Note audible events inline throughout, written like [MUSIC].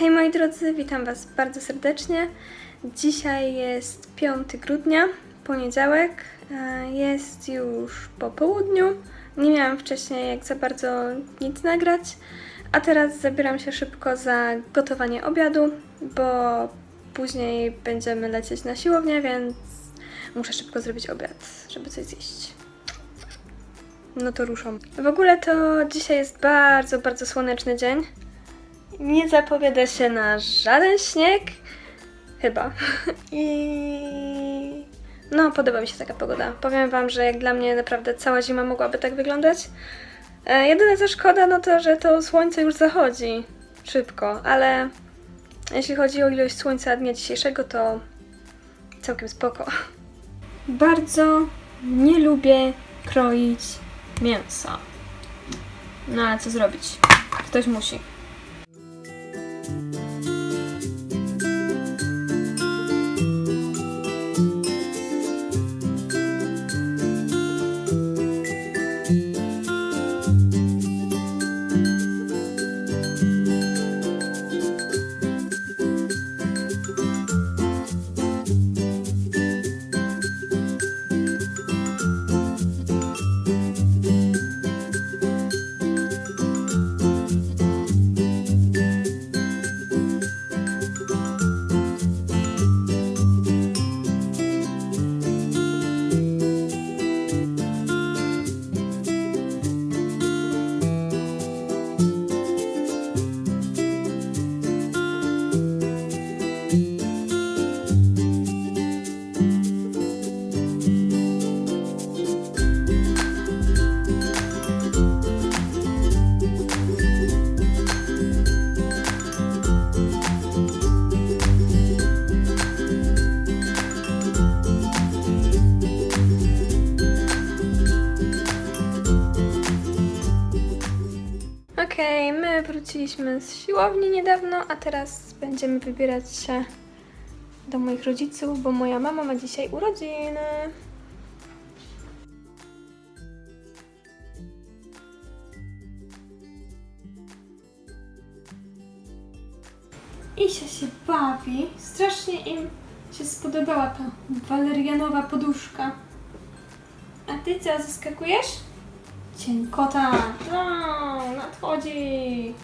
Hej moi drodzy, witam Was bardzo serdecznie. Dzisiaj jest 5 grudnia, poniedziałek. E, Jest już po południu. Nie miałam wcześniej jak za bardzo nic nagrać, a teraz zabieram się szybko za gotowanie obiadu, bo później będziemy lecieć na siłownię, więc muszę szybko zrobić obiad, żeby coś zjeść. No to ruszam. W ogóle to dzisiaj jest bardzo, bardzo słoneczny dzień. Nie zapowiada się na żaden śnieg. Chyba. [LAUGHS] I. No, podoba mi się taka pogoda. Powiem Wam, że jak dla mnie naprawdę cała zima mogłaby tak wyglądać. E, jedyne co szkoda, no to, że to słońce już zachodzi szybko, ale jeśli chodzi o ilość słońca dnia dzisiejszego, to całkiem spoko. Bardzo nie lubię kroić mięsa. No ale co zrobić? Ktoś musi. Wróciliśmy z siłowni niedawno, a teraz będziemy wybierać się do moich rodziców, bo moja mama ma dzisiaj urodziny. Isia się bawi. Strasznie im się spodobała ta walerianowa poduszka. A ty co, zaskakujesz? Cienkota! No, nadchodzi!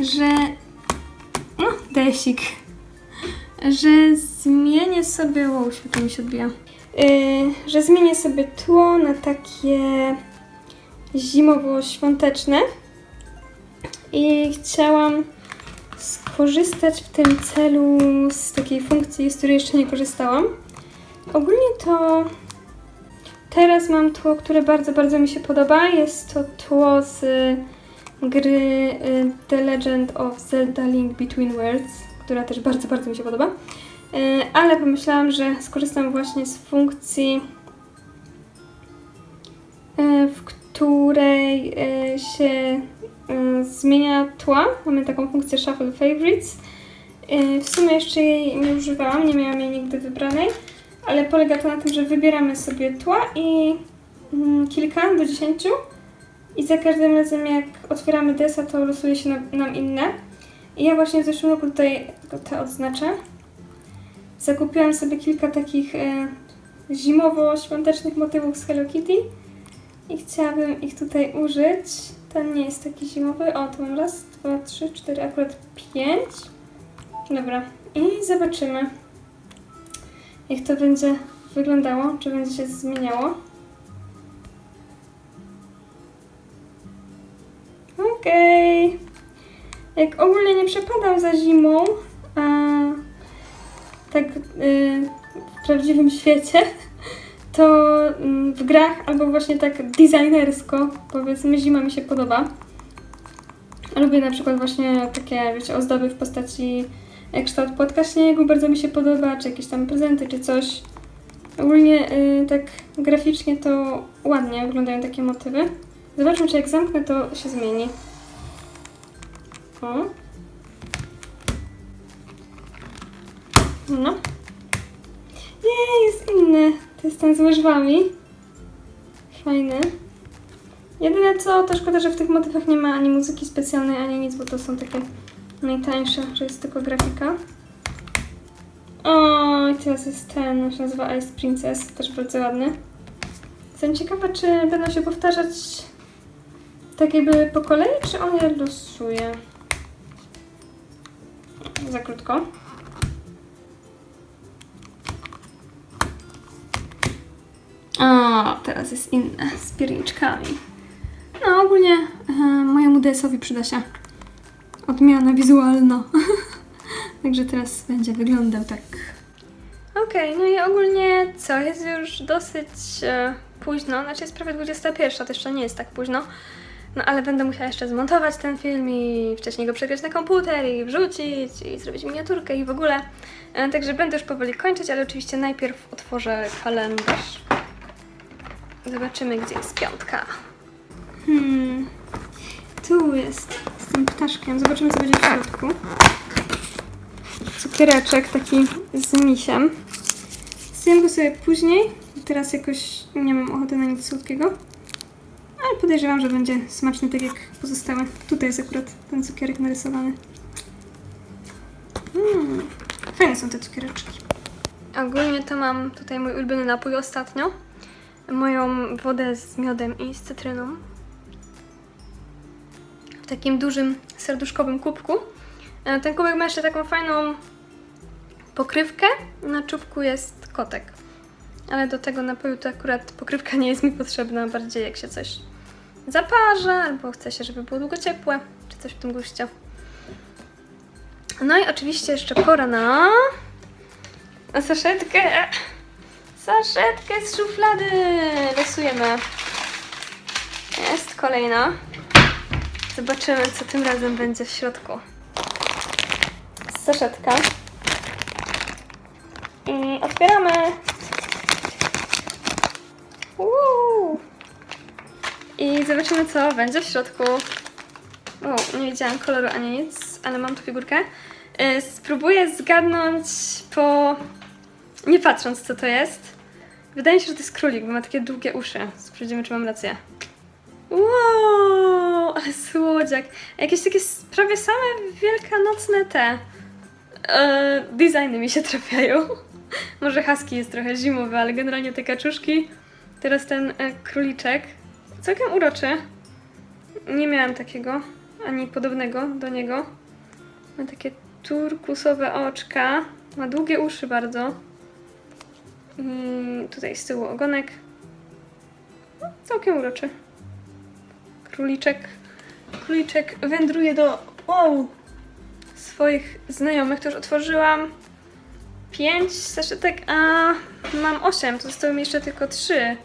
Że. No, desik. Że zmienię sobie. O, światło mi się odbija. Yy, że zmienię sobie tło na takie zimowo-świąteczne. I chciałam skorzystać w tym celu z takiej funkcji, z której jeszcze nie korzystałam. Ogólnie to Teraz mam tło, które bardzo, bardzo mi się podoba. Jest to tło z gry y, The Legend of Zelda Link Between Worlds, która też bardzo, bardzo mi się podoba. Y, Ale pomyślałam, że skorzystam właśnie z funkcji, y, w której się zmienia tła. Mamy taką funkcję Shuffle Favorites W sumie jeszcze jej nie używałam, nie miałam jej nigdy wybranej, ale polega to na tym, że wybieramy sobie tła i mm, kilka do dziesięciu i za każdym razem jak otwieramy desa, to losuje się nam, nam inne. I ja właśnie w zeszłym roku tutaj te odznaczę. Zakupiłam sobie kilka takich e, zimowo-świątecznych motywów z Hello Kitty i chciałabym ich tutaj użyć. Ten nie jest taki zimowy. O, tu mam raz, dwa, trzy, cztery, akurat pięć. Dobra, i zobaczymy, jak to będzie wyglądało, czy będzie się zmieniało. Okej. Jak ogólnie nie przepadam za zimą, a tak y, w prawdziwym świecie, [LAUGHS] to mm, w grach albo właśnie tak designersko, powiedzmy, zima mi się podoba. Lubię na przykład właśnie takie, wiecie, ozdoby w postaci kształt płatka śniegu, bardzo mi się podoba, czy jakieś tam prezenty, czy coś. Ogólnie y, tak graficznie to ładnie wyglądają takie motywy. Zobaczmy, czy jak zamknę, to się zmieni. O. No. Nie, jest inny. To jest ten z łyżwami. Fajny. Jedyne co, to szkoda, że w tych motywach nie ma ani muzyki specjalnej, ani nic, bo to są takie najtańsze, że jest tylko grafika. O, i teraz jest ten, on się nazywa Ice Princess, też bardzo ładny. Jestem ciekawa, czy będą się powtarzać tak jakby po kolei, czy on je losuje? Za krótko. O, teraz jest inne, z pierniczkami. No, ogólnie e, mojemu DS-owi przyda się odmiana wizualna. [LAUGHS] Także teraz będzie wyglądał tak. Okej, no i ogólnie co, jest już dosyć e, późno, znaczy jest prawie 21, to jeszcze nie jest tak późno. No ale będę musiała jeszcze zmontować ten film i wcześniej go przegrać na komputer i wrzucić i zrobić miniaturkę i w ogóle. E, Także będę już powoli kończyć, ale oczywiście najpierw otworzę kalendarz. Zobaczymy, gdzie jest piątka. Hmm. Tu jest z tym ptaszkiem. Zobaczymy, co będzie w środku. Cukiereczek taki z misiem. Zjem go sobie później. Teraz jakoś nie mam ochoty na nic słodkiego. Ale podejrzewam, że będzie smaczny tak jak pozostałe. Tutaj jest akurat ten cukierek narysowany. Mm. Fajne są te cukiereczki. Ogólnie to mam tutaj mój ulubiony napój ostatnio. Moją wodę z miodem i z cytryną. W takim dużym serduszkowym kubku. E, Ten kubek ma jeszcze taką fajną pokrywkę. Na czubku jest kotek. Ale do tego napoju to akurat pokrywka nie jest mi potrzebna, bardziej jak się coś zaparza, albo chce się, żeby było długo ciepłe, czy coś w tym guście. No i oczywiście jeszcze pora na, na saszetkę. Saszetkę z szuflady. Losujemy. Jest kolejna. Zobaczymy, co tym razem będzie w środku. Saszetka. I otwieramy. I zobaczymy, co będzie w środku. O, nie widziałam koloru ani nic, ale mam tu figurkę. Yy, Spróbuję zgadnąć po... Nie patrząc, co to jest. Wydaje mi się, że to jest królik, bo ma takie długie uszy. Sprawdzimy, czy mam rację. Wow, ale słodziak. Jakieś takie prawie same wielkanocne te e, designy mi się trafiają. [LAUGHS] Może husky jest trochę zimowy, ale generalnie te kaczuszki. Teraz ten e, króliczek. Całkiem uroczy. Nie miałam takiego, ani podobnego do niego. Ma takie turkusowe oczka. Ma długie uszy bardzo. I tutaj z tyłu ogonek. No, całkiem uroczy. Króliczek. Króliczek wędruje do wow, swoich znajomych. To już otworzyłam pięć saszetek, a mam osiem. To zostały mi jeszcze tylko trzy.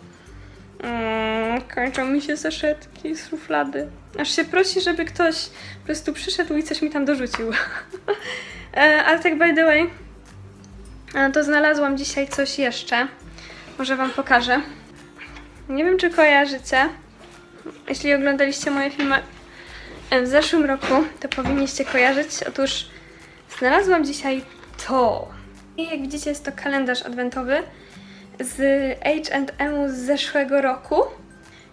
Mm, kończą mi się saszetki z szuflady. Aż się prosi, żeby ktoś po prostu przyszedł i coś mi tam dorzucił. [LAUGHS] E, Ale tak by the way, e, to znalazłam dzisiaj coś jeszcze. Może Wam pokażę. Nie wiem, czy kojarzycie. Jeśli oglądaliście moje filmy e, w zeszłym roku, to powinniście kojarzyć. Otóż znalazłam dzisiaj to. I jak widzicie, jest to kalendarz adwentowy z H&M z zeszłego roku.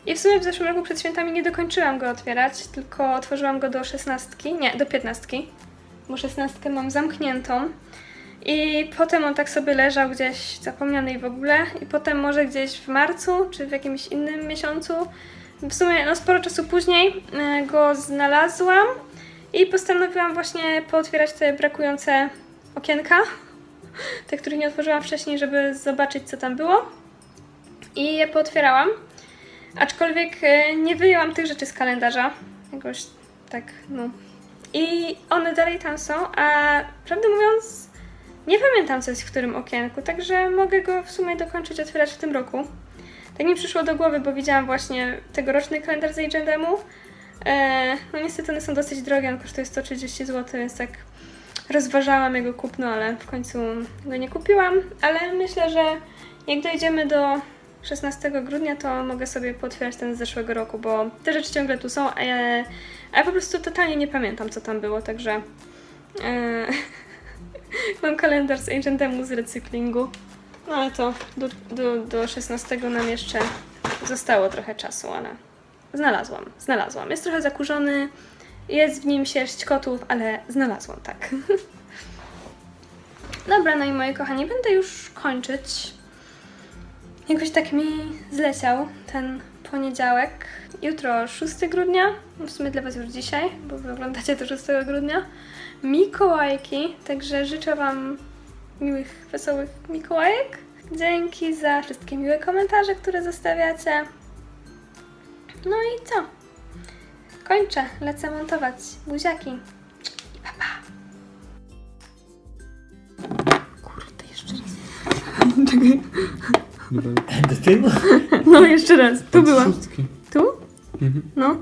I w sumie w zeszłym roku przed świętami nie dokończyłam go otwierać, tylko otworzyłam go do szesnastki, nie, do piętnastki, bo szesnastkę mam zamkniętą. I potem on tak sobie leżał gdzieś zapomniany i w ogóle. I potem może gdzieś w marcu, czy w jakimś innym miesiącu, w sumie no sporo czasu później e, go znalazłam i postanowiłam właśnie pootwierać te brakujące okienka, te, których nie otworzyłam wcześniej, żeby zobaczyć co tam było. I je pootwierałam. Aczkolwiek e, nie wyjęłam tych rzeczy z kalendarza. Jakoś tak, no. I one dalej tam są, a prawdę mówiąc, nie pamiętam co jest w którym okienku, także mogę go w sumie dokończyć otwierać w tym roku. Tak mi przyszło do głowy, bo widziałam właśnie tegoroczny kalendarz z H&M-u. E, no niestety one są dosyć drogie, on kosztuje 130 zł, więc tak rozważałam jego kupno, ale w końcu go nie kupiłam. Ale myślę, że jak dojdziemy do 16 grudnia, to mogę sobie potwierdzić ten z zeszłego roku, bo te rzeczy ciągle tu są, a ja, a ja po prostu totalnie nie pamiętam, co tam było, także e, [LAUGHS] mam kalendarz z H&M z recyklingu. No ale to do, do, do 16 nam jeszcze zostało trochę czasu, ale znalazłam, znalazłam. Jest trochę zakurzony, jest w nim sierść kotów, ale znalazłam, tak. [LAUGHS] Dobra, no i moi kochani, będę już kończyć. Jakoś tak mi zleciał ten poniedziałek. Jutro 6 grudnia, w sumie dla Was już dzisiaj, bo Wy oglądacie to 6 grudnia. Mikołajki, także życzę Wam miłych, wesołych Mikołajek. Dzięki za wszystkie miłe komentarze, które zostawiacie. No i co? Kończę, lecę montować buziaki. I pa, pa. Kurde, jeszcze raz. Czekaj. Do tyłu? No, jeszcze raz. Tu była. Tu? Mhm. No.